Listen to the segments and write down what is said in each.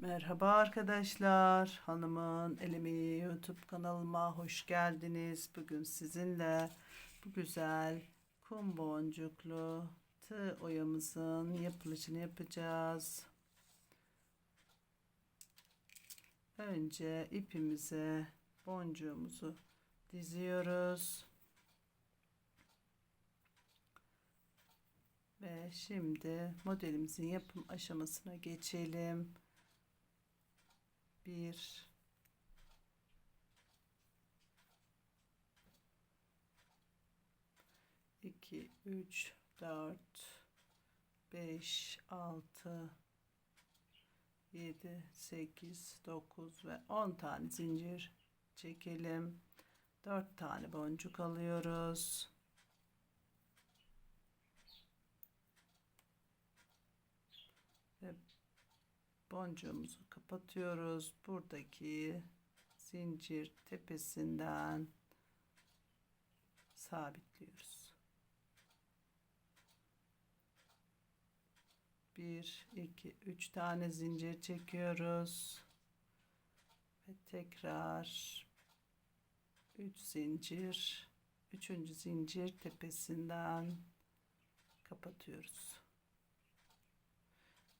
Merhaba arkadaşlar. Hanımın Elimi YouTube kanalıma hoş geldiniz. Bugün sizinle bu güzel kum boncuklu tığ oyamızın yapılışını yapacağız. Önce ipimize boncuğumuzu diziyoruz. Ve şimdi modelimizin yapım aşamasına geçelim. 1 2 3 4 5 6 7 8 9 ve 10 tane zincir çekelim. 4 tane boncuk alıyoruz. Ve boncuğumuzu kapatıyoruz. Buradaki zincir tepesinden sabitliyoruz. 1 2 3 tane zincir çekiyoruz. Ve tekrar 3 zincir 3. zincir tepesinden kapatıyoruz.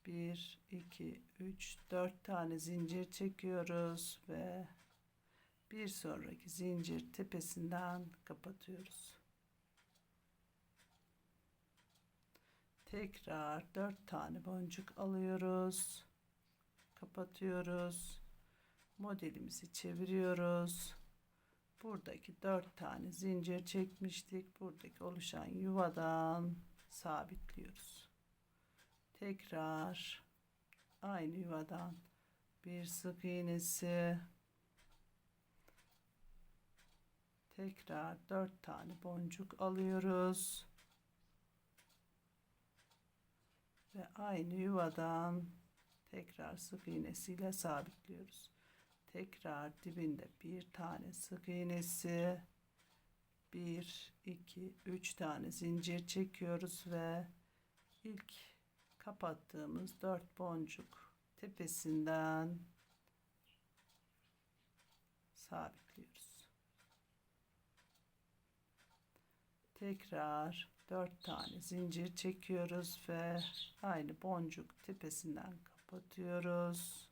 1 2 3 4 tane zincir çekiyoruz ve bir sonraki zincir tepesinden kapatıyoruz. Tekrar 4 tane boncuk alıyoruz. Kapatıyoruz. Modelimizi çeviriyoruz. Buradaki 4 tane zincir çekmiştik. Buradaki oluşan yuvadan sabitliyoruz tekrar aynı yuvadan bir sık iğnesi. Tekrar dört tane boncuk alıyoruz. Ve aynı yuvadan tekrar sık iğnesiyle sabitliyoruz. Tekrar dibinde bir tane sık iğnesi. Bir iki üç tane zincir çekiyoruz ve ilk kapattığımız dört boncuk tepesinden sabitliyoruz. Tekrar dört tane zincir çekiyoruz ve aynı boncuk tepesinden kapatıyoruz.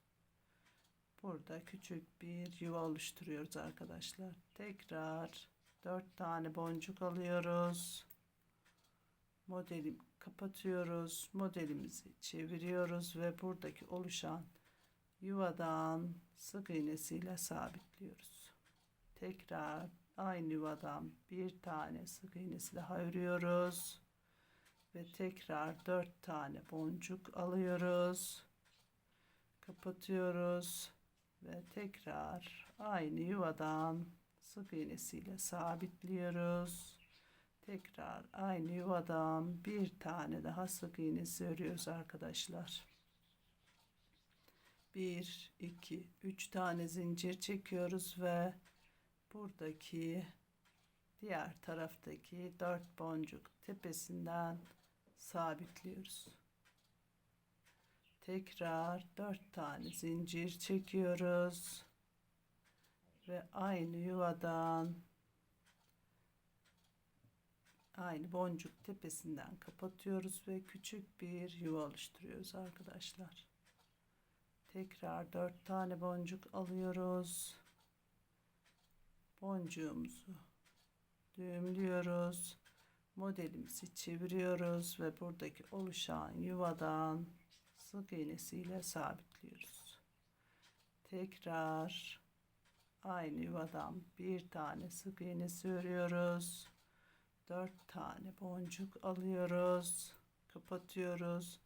Burada küçük bir yuva oluşturuyoruz arkadaşlar. Tekrar dört tane boncuk alıyoruz. Modelim kapatıyoruz. Modelimizi çeviriyoruz ve buradaki oluşan yuvadan sık iğnesiyle sabitliyoruz. Tekrar aynı yuvadan bir tane sık iğnesi daha örüyoruz. Ve tekrar dört tane boncuk alıyoruz. Kapatıyoruz. Ve tekrar aynı yuvadan sık iğnesiyle sabitliyoruz. Tekrar aynı yuvadan bir tane daha sık iğnesi örüyoruz arkadaşlar. 1 2 3 tane zincir çekiyoruz ve buradaki diğer taraftaki 4 boncuk tepesinden sabitliyoruz. Tekrar 4 tane zincir çekiyoruz ve aynı yuvadan aynı boncuk tepesinden kapatıyoruz ve küçük bir yuva oluşturuyoruz arkadaşlar. Tekrar dört tane boncuk alıyoruz. Boncuğumuzu düğümlüyoruz. Modelimizi çeviriyoruz ve buradaki oluşan yuvadan sık iğnesiyle sabitliyoruz. Tekrar aynı yuvadan bir tane sık iğnesi örüyoruz 4 tane boncuk alıyoruz kapatıyoruz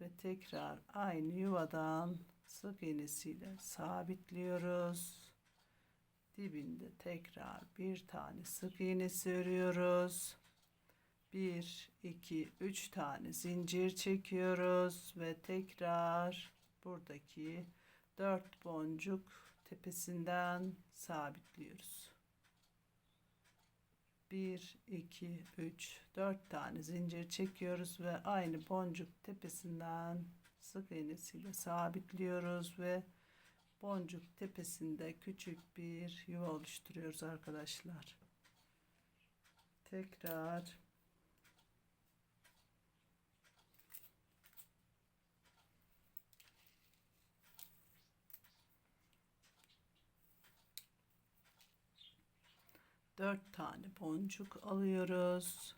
ve tekrar aynı yuvadan sık iğnesiyle sabitliyoruz. Dibinde tekrar bir tane sık iğnesi örüyoruz. 1 2 3 tane zincir çekiyoruz ve tekrar buradaki 4 boncuk tepesinden sabitliyoruz 1 2 3 4 tane zincir çekiyoruz ve aynı boncuk tepesinden sık iğnesiyle sabitliyoruz ve boncuk tepesinde küçük bir yuva oluşturuyoruz arkadaşlar. Tekrar dört tane boncuk alıyoruz.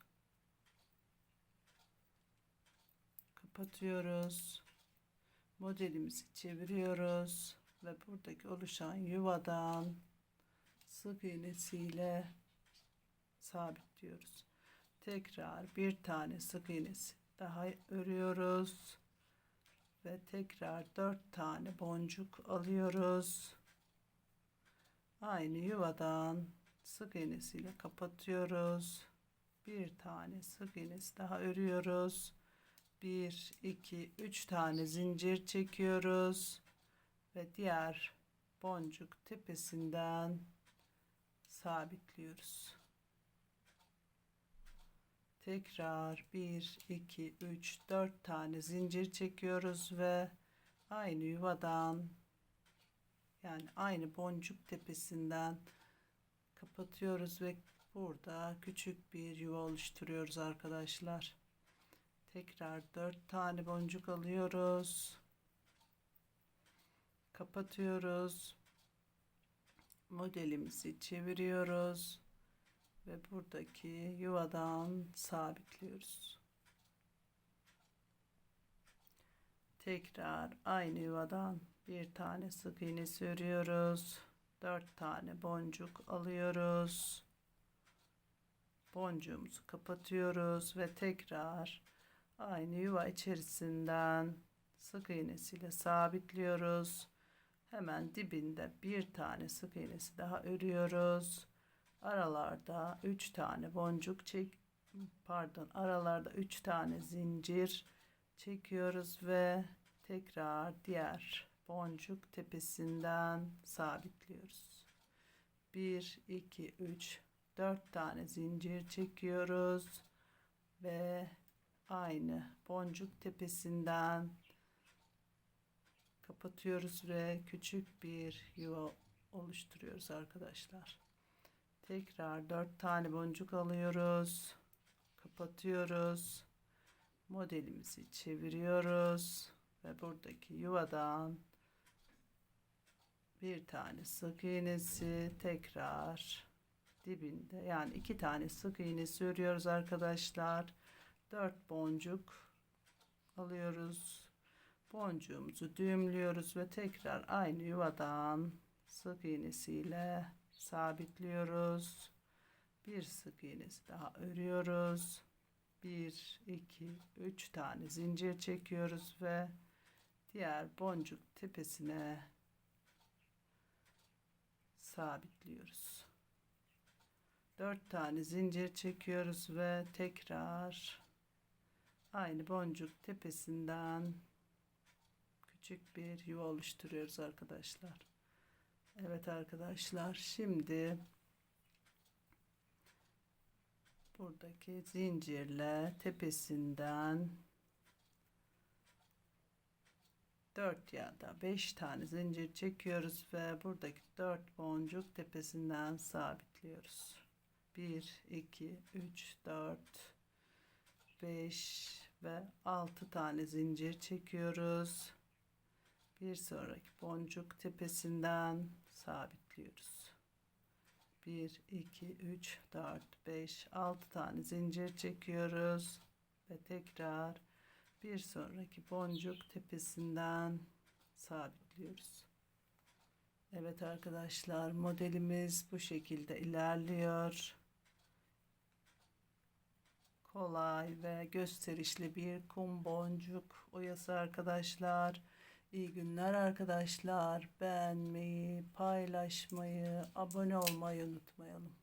Kapatıyoruz. Modelimizi çeviriyoruz ve buradaki oluşan yuvadan sık iğnesiyle sabitliyoruz. Tekrar bir tane sık iğnesi daha örüyoruz ve tekrar dört tane boncuk alıyoruz. Aynı yuvadan sık iğnesiyle kapatıyoruz. Bir tane sık iğnesi daha örüyoruz. 1 2 3 tane zincir çekiyoruz ve diğer boncuk tepesinden sabitliyoruz. Tekrar 1 2 3 4 tane zincir çekiyoruz ve aynı yuvadan yani aynı boncuk tepesinden kapatıyoruz ve burada küçük bir yuva oluşturuyoruz arkadaşlar. Tekrar 4 tane boncuk alıyoruz. Kapatıyoruz. Modelimizi çeviriyoruz ve buradaki yuvadan sabitliyoruz. Tekrar aynı yuvadan bir tane sık iğne örüyoruz. 4 tane boncuk alıyoruz. Boncuğumuzu kapatıyoruz ve tekrar aynı yuva içerisinden sık iğnesiyle sabitliyoruz. Hemen dibinde bir tane sık iğnesi daha örüyoruz. Aralarda 3 tane boncuk çek pardon aralarda 3 tane zincir çekiyoruz ve tekrar diğer boncuk tepesinden sabitliyoruz. 1 2 3 4 tane zincir çekiyoruz ve aynı boncuk tepesinden kapatıyoruz ve küçük bir yuva oluşturuyoruz arkadaşlar. Tekrar 4 tane boncuk alıyoruz. Kapatıyoruz. Modelimizi çeviriyoruz ve buradaki yuvadan bir tane sık iğnesi tekrar dibinde. Yani iki tane sık iğnesi örüyoruz arkadaşlar. 4 boncuk alıyoruz. Boncuğumuzu düğümlüyoruz ve tekrar aynı yuvadan sık iğnesiyle sabitliyoruz. Bir sık iğnesi daha örüyoruz. 1 2 3 tane zincir çekiyoruz ve diğer boncuk tepesine sabitliyoruz 4 tane zincir çekiyoruz ve tekrar aynı boncuk tepesinden küçük bir yuva oluşturuyoruz arkadaşlar. Evet arkadaşlar şimdi buradaki zincirle tepesinden 4 ya da 5 tane zincir çekiyoruz ve buradaki 4 boncuk tepesinden sabitliyoruz. 1 2 3 4 5 ve 6 tane zincir çekiyoruz. Bir sonraki boncuk tepesinden sabitliyoruz. 1 2 3 4 5 6 tane zincir çekiyoruz ve tekrar bir sonraki boncuk tepesinden sabitliyoruz. Evet arkadaşlar modelimiz bu şekilde ilerliyor. Kolay ve gösterişli bir kum boncuk oyası arkadaşlar. İyi günler arkadaşlar. Beğenmeyi, paylaşmayı, abone olmayı unutmayalım.